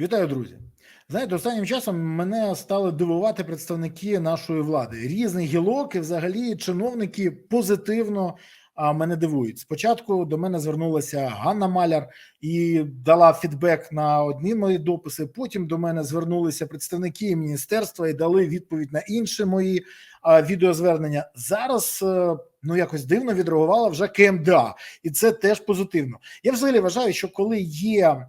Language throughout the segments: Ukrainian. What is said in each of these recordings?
Вітаю, друзі. Знаєте, останнім часом мене стали дивувати представники нашої влади. Різні гілок і взагалі чиновники позитивно мене дивують. Спочатку до мене звернулася Ганна Маляр і дала фідбек на одні мої дописи. Потім до мене звернулися представники міністерства і дали відповідь на інші мої відеозвернення. Зараз е, ну якось дивно відреагувала вже КМДА, і це теж позитивно. Я взагалі вважаю, що коли є е,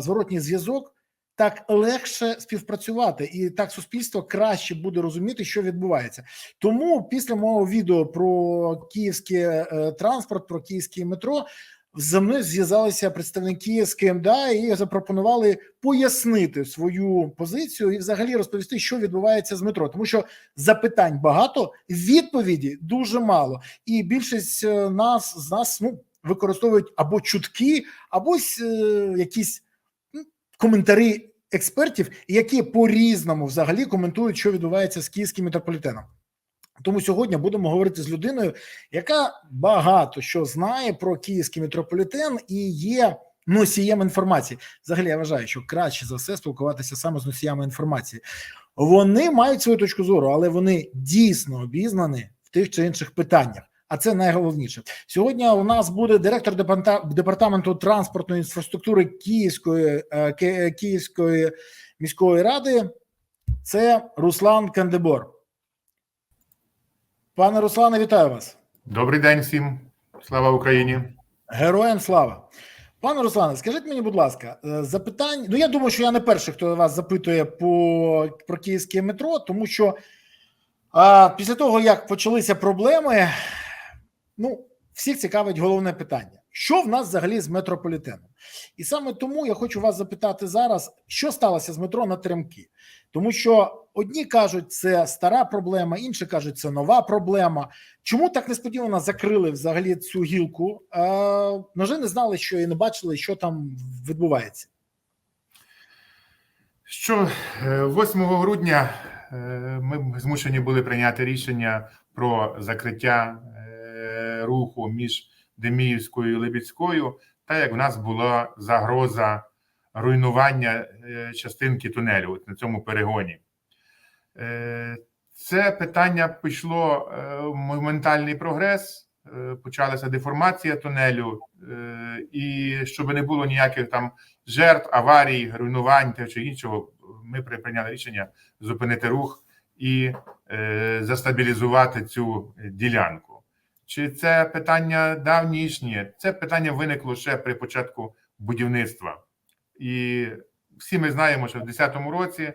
зворотній зв'язок, так легше співпрацювати, і так суспільство краще буде розуміти, що відбувається. Тому після мого відео про київський е, транспорт, про київське метро. За мною зв'язалися представники з КМДА і запропонували пояснити свою позицію і взагалі розповісти, що відбувається з метро, тому що запитань багато, відповіді дуже мало, і більшість е, нас з нас ну використовують або чутки, або е, якісь коментарі експертів, які по різному взагалі коментують, що відбувається з київським метрополітеном. Тому сьогодні будемо говорити з людиною, яка багато що знає про київський метрополітен і є носієм інформації. Взагалі, я вважаю, що краще за все спілкуватися саме з носіями інформації. Вони мають свою точку зору, але вони дійсно обізнані в тих чи інших питаннях. А це найголовніше сьогодні. У нас буде директор департа- департаменту транспортної інфраструктури Київської е, Київської міської ради. Це Руслан Кандебор. Пане Руслане, вітаю вас. Добрий день всім. Слава Україні. Героям слава. Пане Руслане, скажіть мені, будь ласка, е, запитань. Ну, я думаю, що я не перший, хто вас запитує по, про київське метро, тому що а, після того, як почалися проблеми, ну, всіх цікавить головне питання: що в нас взагалі з метрополітеном? І саме тому я хочу вас запитати зараз, що сталося з метро на теремки. Тому що одні кажуть, це стара проблема, інші кажуть, це нова проблема. Чому так несподівано закрили взагалі цю гілку? Е, Ножи не знали, що і не бачили, що там відбувається. Що е, 8 грудня е, ми змушені були прийняти рішення про закриття е, руху між Деміївською і Либідською, так як в нас була загроза руйнування е, частинки тунелю на цьому перегоні. Е, Це питання пішло е, моментальний прогрес. Почалася деформація тунелю, і щоб не було ніяких там жертв, аварій, руйнувань та чи іншого, ми прийняли рішення зупинити рух і застабілізувати цю ділянку. Чи це питання давнішнє? Це питання виникло ще при початку будівництва. І всі ми знаємо, що в 2010 році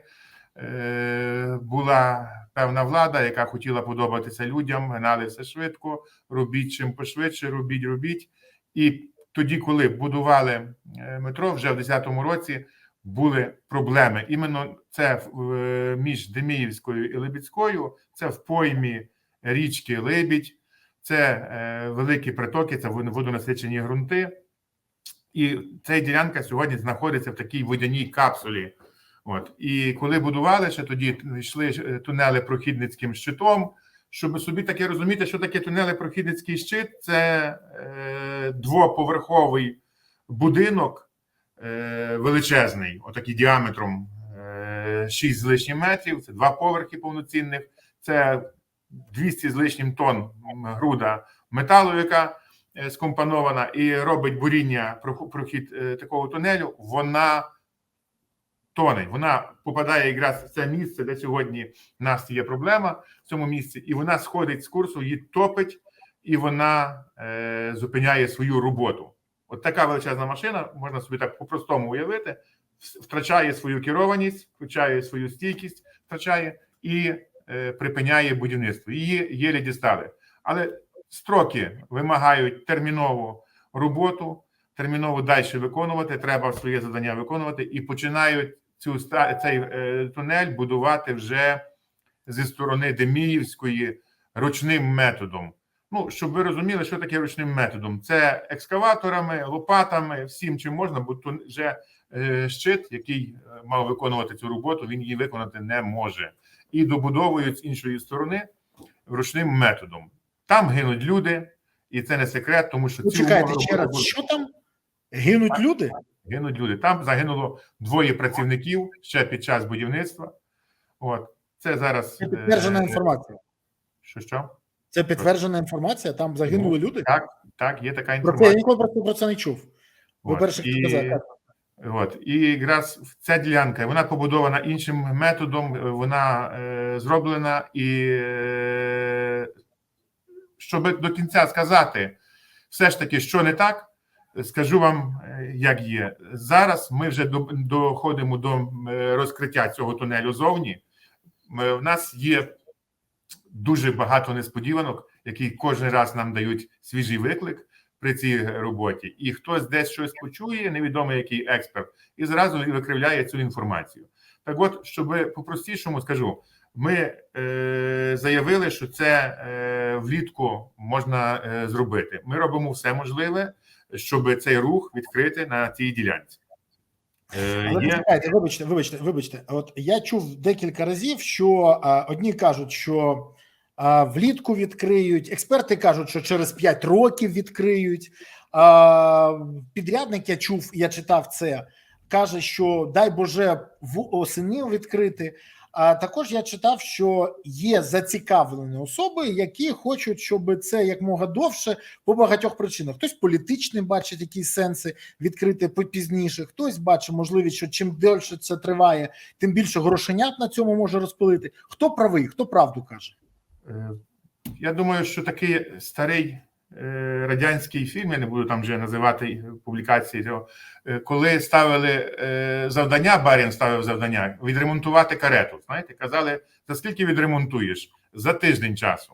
е, була певна влада, яка хотіла подобатися людям, гнали все швидко, робіть чим пошвидше, робіть, робіть. І тоді, коли будували е, метро, вже в 2010 році були проблеми. Іменно це між Деміївською і Либідською, це в поймі річки Либідь, це е, великі притоки, це водонасичені ґрунти. І ця ділянка сьогодні знаходиться в такій водяній капсулі. От і коли будували, ще тоді йшли е, тунели прохідницьким щитом. Щоб собі таке розуміти, що таке тунели прохідницький щит, це е, двоповерховий будинок е, величезний, отакий діаметром е, 6 з лишнім метрів. Це два поверхи повноцінних, це 200 з лишнім тонн груда металу, яка е, скомпонована, і робить буріння прохід е, такого тунелю. Вона тоне, вона попадає якраз в це місце, де сьогодні в нас є проблема в цьому місці, і вона сходить з курсу, її топить, і вона е, зупиняє свою роботу. От така величезна машина, можна собі так по-простому уявити, втрачає свою керованість, втрачає свою стійкість, втрачає і припиняє будівництво. Її єлі дістали. Але строки вимагають термінову роботу, терміново далі виконувати. Треба своє завдання виконувати і починають цю цей е, тунель будувати вже зі сторони Деміївської ручним методом. Ну, щоб ви розуміли, що таке ручним методом. Це екскаваторами, лопатами, всім чим можна, бо вже е, щит, який е, мав виконувати цю роботу, він її виконати не може. І добудовують з іншої сторони ручним методом. Там гинуть люди, і це не секрет, тому що Ну, ці чекайте ще раз, роботи- що там? Гинуть люди? Гинуть люди. Там загинуло двоє працівників ще під час будівництва. От це зараз Це підтверджена е, інформація. Що що? Це підтверджена інформація. Там загинули люди. Так, так, є така Про це я ніколи про це не чув. Хто і-. От і якраз ця ділянка вона побудована іншим методом. е, Вона е, зроблена і е, щоб до кінця сказати, все ж таки, що не так, скажу вам, е, як є. Зараз ми вже до- доходимо до е, розкриття цього тунелю зовні. В нас є дуже багато несподіванок, які кожен раз нам дають свіжий виклик при цій роботі. І хтось десь щось почує, невідомо який експерт, і зразу викривляє цю інформацію. Так, от, щоб по-простішому скажу, ми е, заявили, що це е, влітку можна е, зробити. Ми робимо все можливе, щоб цей рух відкрити на цій ділянці. Е, Але є почекайте, вибачте, вибачте, вибачте. От я чув декілька разів, що а, одні кажуть, що влітку відкриють, експерти кажуть, що через 5 років відкриють. Підрядник я чув, я читав це, каже, що дай Боже в осені відкрити. А також я читав, що є зацікавлені особи, які хочуть, щоб це якмога довше по багатьох причинах. Хтось політичний бачить якісь сенси, відкрити пізніше. Хтось бачить можливість, що чим дольше це триває, тим більше грошенят на цьому може розпилити. Хто правий, хто правду каже? Е, Я думаю, що такий старий е, радянський фільм, я не буду там вже називати публікації цього, е, коли ставили завдання, Барін ставив завдання відремонтувати карету. Знаєте, казали, за скільки відремонтуєш? За тиждень часу.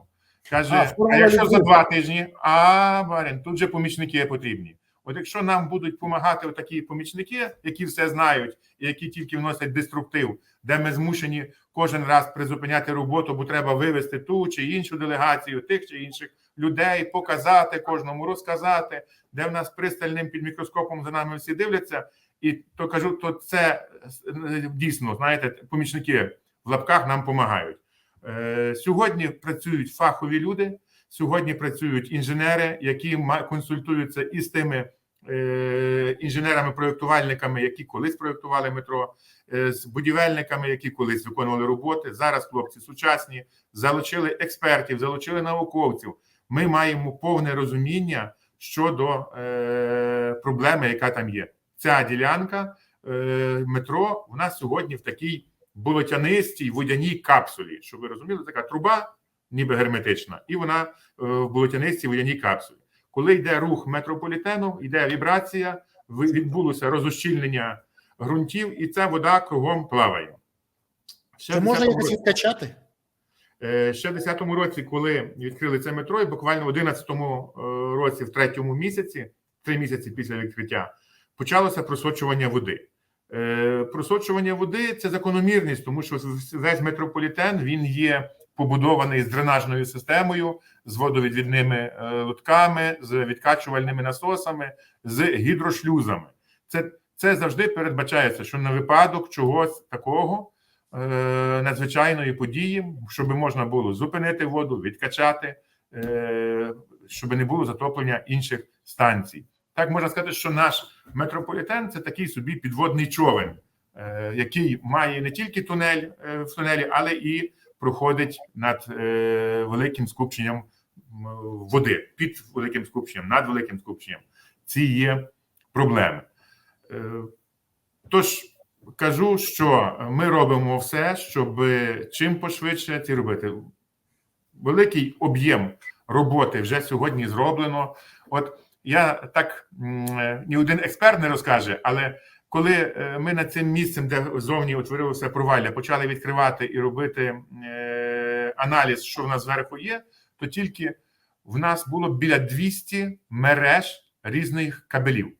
Каже, А, а, якщо за два тижні, а Барін, тут же помічники потрібні. От якщо нам будуть допомагати такі помічники, які все знають, і які тільки вносять деструктив, де ми змушені кожен раз призупиняти роботу, бо треба вивести ту чи іншу делегацію, тих чи інших людей, показати кожному, розказати, де в нас пристальним під мікроскопом за нами всі дивляться. І то кажу, то це е, дійсно знаєте, помічники в лапках нам допомагають. Е, Сьогодні працюють фахові люди. Сьогодні працюють інженери, які консультуються із тими інженерами-проєктувальниками, які колись проєктували метро, е, з будівельниками, які колись виконували роботи. Зараз хлопці сучасні, залучили експертів, залучили науковців. Ми маємо повне розуміння щодо е, проблеми, яка там є. Ця ділянка е, метро в нас сьогодні в такій болотянистій водяній капсулі. Щоб ви розуміли, така труба, ніби герметична, і вона е, в болотянистій водяній капсулі. Коли йде рух метрополітену, йде вібрація, відбулося розущільнення ґрунтів, і ця вода кругом плаває. Ще в можна якось відкачати? Ще в 10-му році, коли відкрили це метро, і буквально в 11-му е, році, в третьому місяці, три місяці після відкриття, почалося просочування води. Е, Просочування води це закономірність, тому що весь метрополітен він є побудований з дренажною системою, з водовідвідними е, лотками, з відкачувальними насосами, з гідрошлюзами. Це, це завжди передбачається, що на випадок чогось такого е, надзвичайної події, щоб можна було зупинити воду, відкачати, е, щоб не було затоплення інших станцій. Так можна сказати, що наш метрополітен це такий собі підводний човен, е, який має не тільки тунель е, в тунелі, але і проходить над е, великим скупченням води, під великим скупченням, над великим скупченням. Ці є проблеми. Е, Тож кажу, що ми робимо все, щоб чим пошвидше ці робити. Великий об'єм роботи вже сьогодні зроблено. От я так е, ні один експерт не розкаже, але коли е, ми над цим місцем, де зовні утворилося провалля, почали відкривати і робити е, аналіз, що в нас зверху є, то тільки в нас було біля 200 мереж різних кабелів: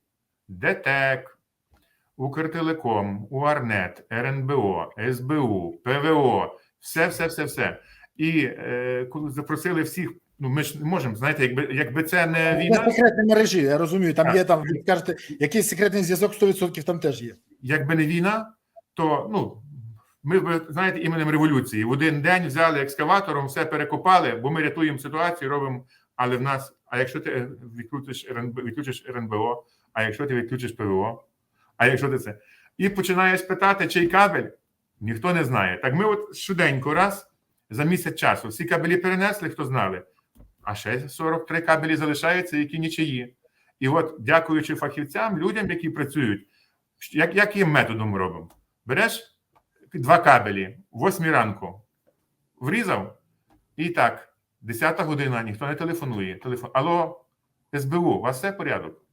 ДТЕК, Укртелеком, УАРНЕТ, РНБО, СБУ, ПВО, все, все, все, все. І е, запросили всіх, ну ми ж не можемо, знаєте, якби якби це не Це війна, секретні мережі, я розумію. Там Так. є там, ви скажете, якийсь секретний зв'язок 100% там теж є. якби не війна, то ну ми б знаєте іменем революції в один день взяли екскаватором, все перекопали, бо ми рятуємо ситуацію, робимо. Але в нас, а якщо ти відключиш РНБ, відключиш РНБО, а якщо ти відключиш ПВО, А якщо ти це? І починаєш питати, чий кабель, ніхто не знає. Так ми от швиденько раз за місяць часу всі кабелі перенесли, хто знали, а ще 43 кабелі залишаються, які нічиї. І от, дякуючи фахівцям, людям, які працюють, як, яким методом робимо? Береш два кабелі, 8 ранку, врізав, і так, 10 година, ніхто не телефонує. Телефон. Алло, СБУ, у вас все порядок?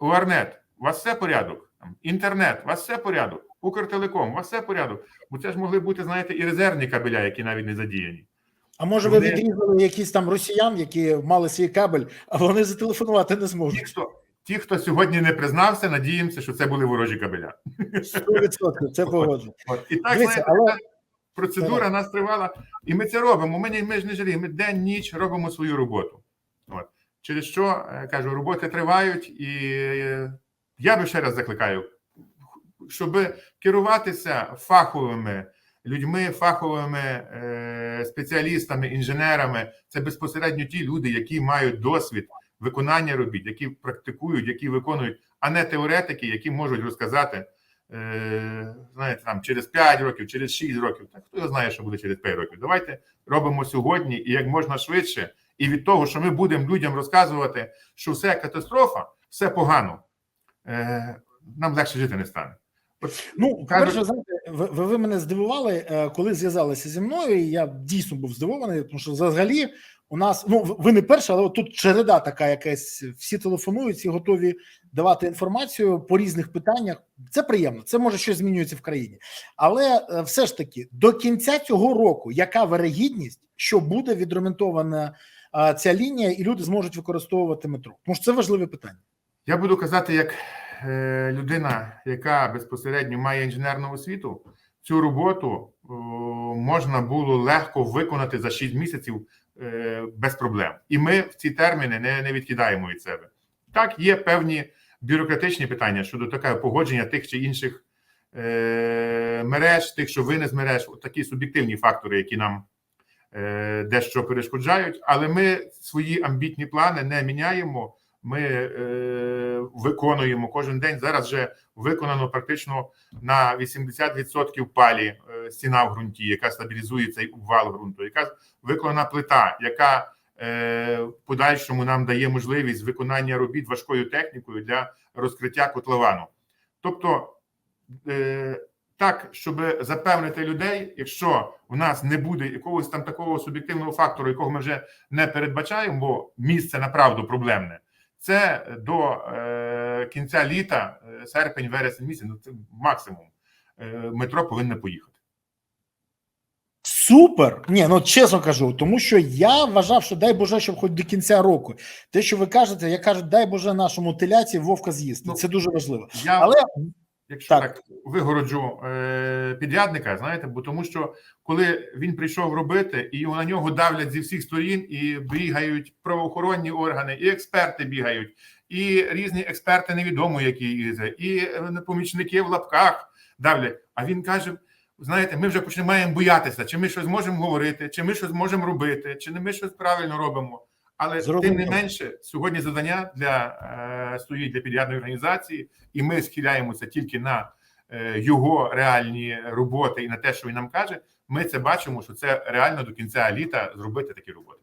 УАРНЕТ, у вас все порядок? Інтернет, у вас все порядок? Укртелеком, у вас все порядок? Бо це ж могли бути, знаєте, і резервні кабеля, які навіть не задіяні. А може, ви Вони- відрізали якісь там росіян, які мали свій кабель, а вони зателефонувати не Ті, зможуть. хто, ті, хто сьогодні не признався, надіємося, що це були ворожі кабеля. 100% це погоджу. От. І так, Дивіться, але- процедура нас тривала, і ми це робимо. Ми, не- ми ж не жаліємо, ми день, ніч робимо свою роботу. От. Через що, е, кажу, роботи тривають, і е, я би ще раз закликаю, щоб керуватися фаховими людьми, фаховими е, спеціалістами, інженерами, це безпосередньо ті люди, які мають досвід виконання робіт, які практикують, які виконують, а не теоретики, які можуть розказати е, знаєте, там через 5 років, через 6 років. Так хто знає, що буде через 5 років. Давайте робимо сьогодні і як можна швидше. І від того, що ми будемо людям розказувати, що все катастрофа, все погано, е, нам легше жити не стане. От, Ну, Кажуть- перше, знаєте, ви, ви мене здивували, е, коли зв'язалися зі мною. і Я дійсно був здивований, тому що взагалі у нас ну ви- не перші, але тут череда така якась. Всі телефонують, всі готові давати інформацію по різних питаннях. Це приємно. Це може щось змінюється в країні, але е, все ж таки до кінця цього року, яка вирогідність, що буде відремонтована е, ця лінія, і люди зможуть використовувати метро? Тому що це важливе питання. Я буду казати, як людина, яка безпосередньо має інженерну освіту, цю роботу можна було легко виконати за 6 місяців е, без проблем. І ми в ці терміни не, не відкидаємо від себе. Так, є певні бюрократичні питання щодо такого погодження тих чи інших е, мереж, тих, що винес мереж, от такі суб'єктивні фактори, які нам е, дещо перешкоджають, але ми свої амбітні плани не міняємо. Ми е, виконуємо кожен день. Зараз вже виконано практично на 80% палі е, стіна в ґрунті, яка стабілізує цей обвал ґрунту, яка виконана плита, яка е, в подальшому нам дає можливість виконання робіт важкою технікою для розкриття котловану. Тобто, е, так, щоб запевнити людей, якщо в нас не буде якогось там такого суб'єктивного фактору, якого ми вже не передбачаємо, бо місце направду проблемне. Це до е, кінця літа, е, серпень, вересень місяць, ну це максимум. Е, метро повинне поїхати. Супер! Ні, ну чесно кажу, тому що я вважав, що дай Боже, щоб хоч до кінця року. Те, що ви кажете, я кажу, дай Боже нашому теляці вовка з'їсти. Ну, Це дуже важливо. Я Але якщо так. так, вигороджу е, підрядника, знаєте, бо тому що коли він прийшов робити, і на нього давлять зі всіх сторін, і бігають правоохоронні органи, і експерти бігають, і різні експерти невідомо, які і, і е, помічники в лапках давлять. А він каже: знаєте, ми вже починаємо боятися, чи ми щось можемо говорити, чи ми щось можемо робити, чи не ми щось правильно робимо. Але тим не менше, сьогодні завдання для е, стоїть для підрядної організації, і ми схиляємося тільки на е, його реальні роботи і на те, що він нам каже. Ми це бачимо, що це реально до кінця літа зробити такі роботи.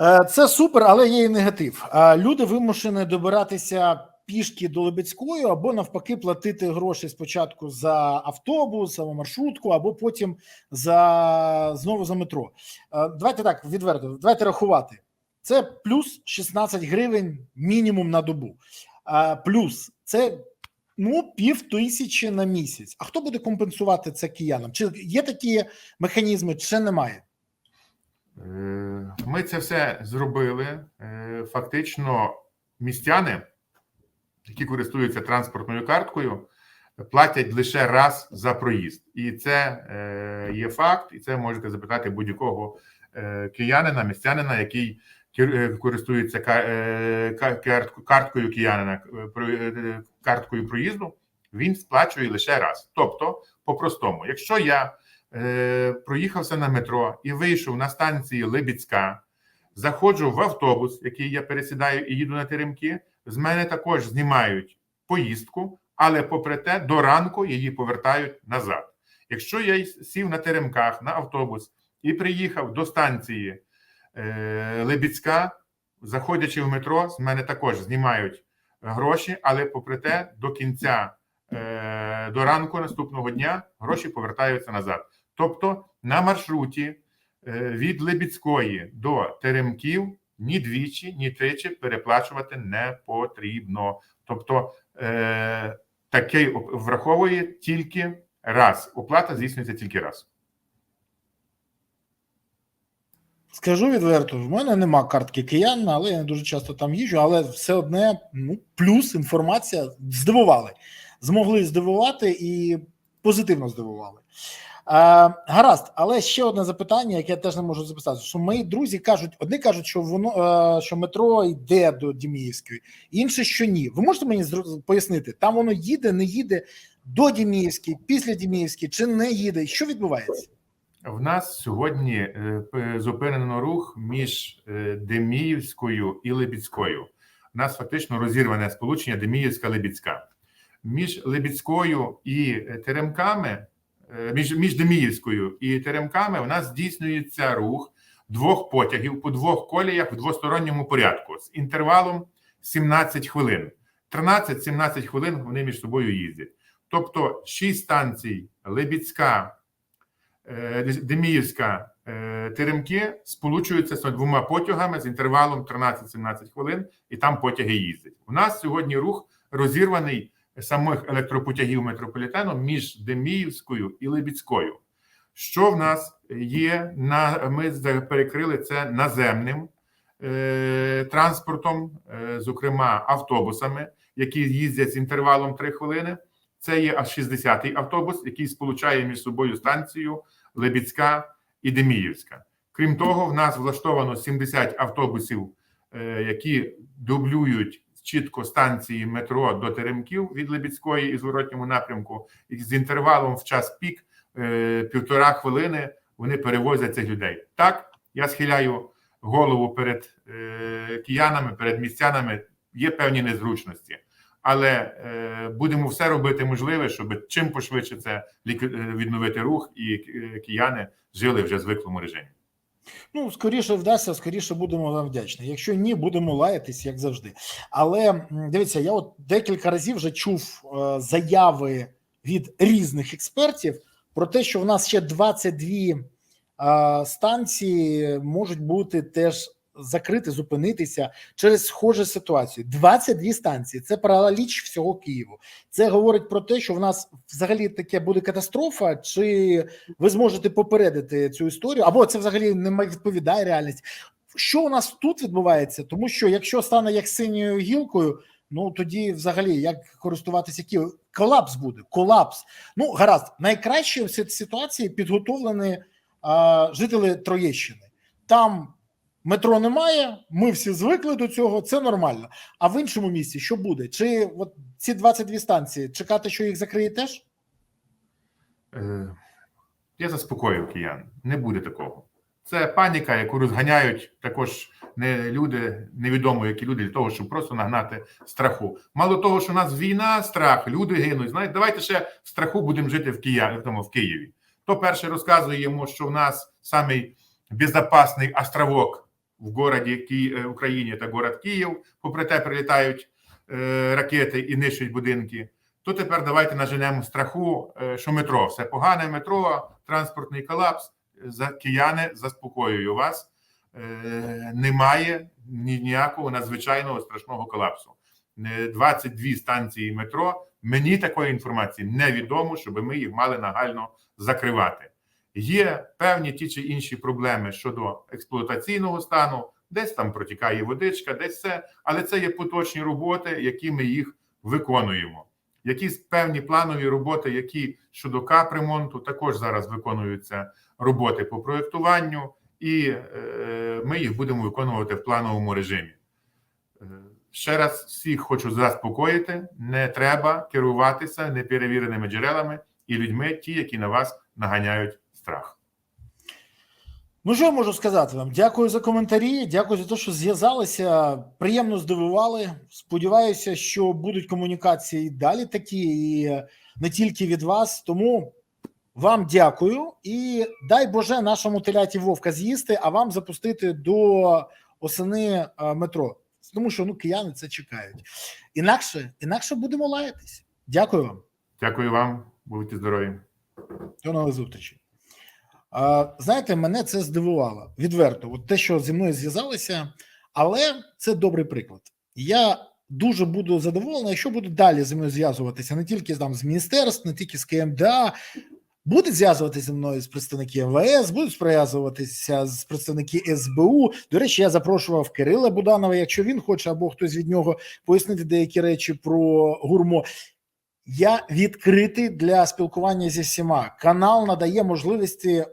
е, це супер, але є і негатив. Люди вимушені добиратися пішки до Лебедської або навпаки платити гроші спочатку за автобус, або маршрутку, або потім за знову за метро. Е, Давайте так відверто, давайте рахувати. Це плюс 16 гривень мінімум на добу. Плюс це ну пів тисячі на місяць. А хто буде компенсувати це киянам? Чи є такі механізми, чи немає? Е, Ми це все зробили. Е, Фактично, містяни, які користуються транспортною карткою, платять лише раз за проїзд, і це е, є факт, і це можете запитати будь-якого е, киянина, містянина, який е, користується ка- ка- карт- карткою киянина, карткою проїзду. Він сплачує лише раз. Тобто, по-простому, якщо я проїхався на метро і вийшов на станції Либіцька, заходжу в автобус, який я пересідаю і їду на теремки. З мене також знімають поїздку, але попри те, до ранку її повертають назад. Якщо я сів на теремках на автобус і приїхав до станції е, Лебідська, заходячи в метро, з мене також знімають гроші, але попри те, до кінця е, до ранку наступного дня гроші повертаються назад. Тобто на маршруті е, від Лебідської до Теремків ні двічі, ні тричі переплачувати не потрібно. Тобто е, такий враховує тільки раз. Оплата здійснюється тільки раз. Скажу відверто, в мене нема картки киян, але я не дуже часто там їжджу, але все одне ну, плюс інформація здивували. Змогли здивувати і позитивно здивували. Е, гаразд, але ще одне запитання, яке я теж не можу записати. Що мої друзі кажуть: одні кажуть, що воно е, що метро йде до Діміївської, інші, що ні. Ви можете мені пояснити, там воно їде, не їде до Діміївської, після Діміївської, чи не їде? Що відбувається? В нас сьогодні е, зупинено рух між Деміївською і Лебідською. У нас фактично розірване сполучення Деміївська-Лебідська. Між Лебідською і Теремками, між, між Деміївською і Теремками у нас здійснюється рух двох потягів по двох коліях в двосторонньому порядку з інтервалом 17 хвилин. 13-17 хвилин вони між собою їздять. Тобто 6 станцій Лебідська, е, Деміївська, е, Теремки сполучуються з двома потягами з інтервалом 13-17 хвилин, і там потяги їздять. У нас сьогодні рух розірваний самих електропотягів метрополітену між Деміївською і Лебідською. Що в нас є на ми перекрили це наземним е, транспортом, е, зокрема автобусами, які їздять з інтервалом 3 хвилини. Це є аж 60-й автобус, який сполучає між собою станцію Лебідська і Деміївська. Крім того, в нас влаштовано 70 автобусів, е, які дублюють чітко станції метро до Теремків від Лебідської і зворотньому напрямку, і з інтервалом в час пік е, півтора хвилини вони перевозять цих людей. Так, я схиляю голову перед е, киянами, перед містянами. Є певні незручності, але е, будемо все робити можливе, щоб чим пошвидше це відновити рух, і кияни жили вже в звиклому режимі. Ну, скоріше вдасться, скоріше будемо вам вдячні. Якщо ні, будемо лаятись, як завжди. Але дивіться, я от декілька разів вже чув е, заяви від різних експертів про те, що в нас ще 22 е, станції можуть бути теж закрити, зупинитися через схожу ситуацію. 22 станції це параліч всього Києву. Це говорить про те, що в нас взагалі таке буде катастрофа, чи ви зможете попередити цю історію, або це взагалі не відповідає реальності. Що у нас тут відбувається? Тому що якщо стане як синьою гілкою, ну тоді взагалі як користуватися Києвом? Колапс буде, колапс. Ну гаразд, найкраще в ситуації підготовлені а, жителі Троєщини. Там метро немає, ми всі звикли до цього, це нормально. А в іншому місці що буде? Чи от ці 22 станції чекати, що їх закриє теж? Е, Я заспокоїв киян. Не буде такого. Це паніка, яку розганяють також не люди, невідомо які люди, для того, щоб просто нагнати страху. Мало того, що у нас війна, страх, люди гинуть. Знаєте, давайте ще в страху будемо жити в Києві, в, Києві. То перше розказує йому, що в нас самий безпечний островок в городі Ки... е, Україні та город Київ. Попри те, прилітають е, ракети і нищать будинки. То тепер давайте наженемо страху, е, що метро все погане метро, транспортний колапс. За кияни заспокоюю вас. Немає ні- ніякого надзвичайного страшного колапсу. Е, 22 станції метро. Мені такої інформації невідомо, щоб ми їх мали нагально закривати. Є певні ті чи інші проблеми щодо експлуатаційного стану, десь там протікає водичка, десь все, але це є поточні роботи, які ми їх виконуємо. Якісь певні планові роботи, які щодо капремонту, також зараз виконуються роботи по проєктуванню, і е, ми їх будемо виконувати в плановому режимі. Е, Ще раз всіх хочу заспокоїти: не треба керуватися неперевіреними джерелами і людьми, ті, які на вас наганяють страх. Ну, що я можу сказати вам? Дякую за коментарі. Дякую за те, що зв'язалися. Приємно здивували. Сподіваюся, що будуть комунікації далі такі, і не тільки від вас. Тому вам дякую і дай Боже нашому теляті Вовка з'їсти, а вам запустити до осени е, метро. Тому що ну кияни це чекають. Інакше, інакше будемо лаятись. Дякую вам. Дякую вам, будьте здорові. До нових зустрічей. А, знаєте, мене це здивувало відверто. От те, що зі мною зв'язалися, але це добрий приклад. Я дуже буду задоволений, якщо будуть далі зі мною зв'язуватися не тільки там з міністерств, не тільки з КМДА. Будуть зв'язуватися зі мною з представники МВС, будуть зв'язуватися з представники СБУ. До речі, я запрошував Кирила Буданова, якщо він хоче, або хтось від нього пояснити деякі речі про гурмо. Я відкритий для спілкування зі всіма. Канал надає можливості е,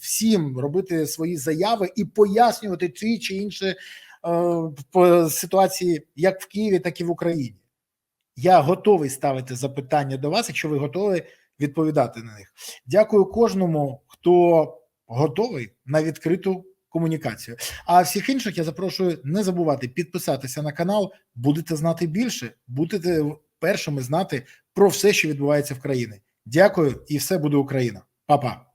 всім робити свої заяви і пояснювати ті чи інші е, ситуації як в Києві, так і в Україні. Я готовий ставити запитання до вас, якщо ви готові відповідати на них. Дякую кожному, хто готовий на відкриту комунікацію. А всіх інших я запрошую не забувати підписатися на канал. Будете знати більше, будете першими знати про все, що відбувається в країні. Дякую, і все буде Україна. Па-па.